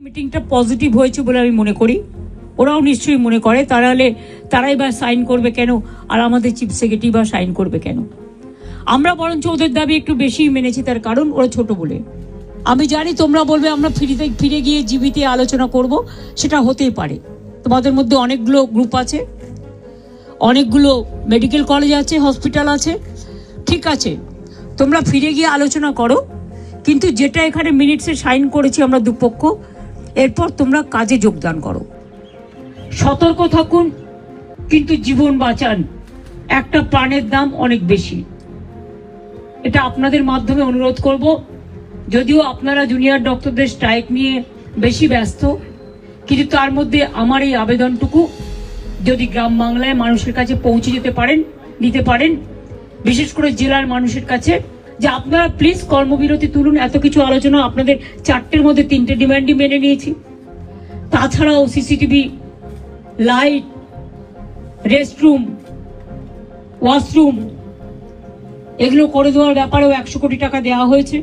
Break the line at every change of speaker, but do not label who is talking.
মিটিংটা পজিটিভ হয়েছে বলে আমি মনে করি। ওরাও নিশ্চয়ই মনে করে তাহলে তারাই বা সাইন করবে কেন? আর আমাদের চিফ সেক্রেটারি বা সাইন করবে কেন? আমরা বরঞ্চ ওদের দাবি একটু বেশি মেনেছি তার কারণ ওরা ছোট বলে। আমি জানি তোমরা বলবে আমরা ফিরিতে, ফিরে গিয়ে জীবিতে আলোচনা করব, সেটা হতেই পারে। তোমাদের মধ্যে অনেকগুলো গ্রুপ আছে, অনেকগুলো মেডিকেল কলেজ আছে, হসপিটাল আছে, ঠিক আছে। তোমরা ফিরে গিয়ে আলোচনা করো, কিন্তু যেটা এখানে মিনিটসে সাইন করেছি আমরা দুপক্ষ এরপর তোমরা কাজে যোগদান করো। সতর্ক থাকুন, কিন্তু জীবন বাঁচান। একটা প্রাণের দাম অনেক বেশি। এটা আপনাদের মাধ্যমে অনুরোধ করব। যদিও আপনারা জুনিয়র ডক্টরদের স্ট্রাইক নিয়ে বেশি ব্যস্ত, কিন্তু তার মধ্যে আমার এই আবেদনটুকু যদি গ্রাম বাংলায় মানুষের কাছে পৌঁছে যেতে পারেন দিতে পারেন, বিশেষ করে জেলার মানুষের কাছে যে আপনারা প্লিজ কর্মবিরতি তুলুন, এত কিছু আলোচনা আপনাদের চারটের মধ্যে তিনটে ডিমান্ডই মেনে নিয়েছি। তাছাড়াও সিসিটিভি লাইট রেস্টরুম ওয়াশরুম এগুলো করে দেওয়ার ব্যাপারেও একশো কোটি টাকা দেওয়া হয়েছে।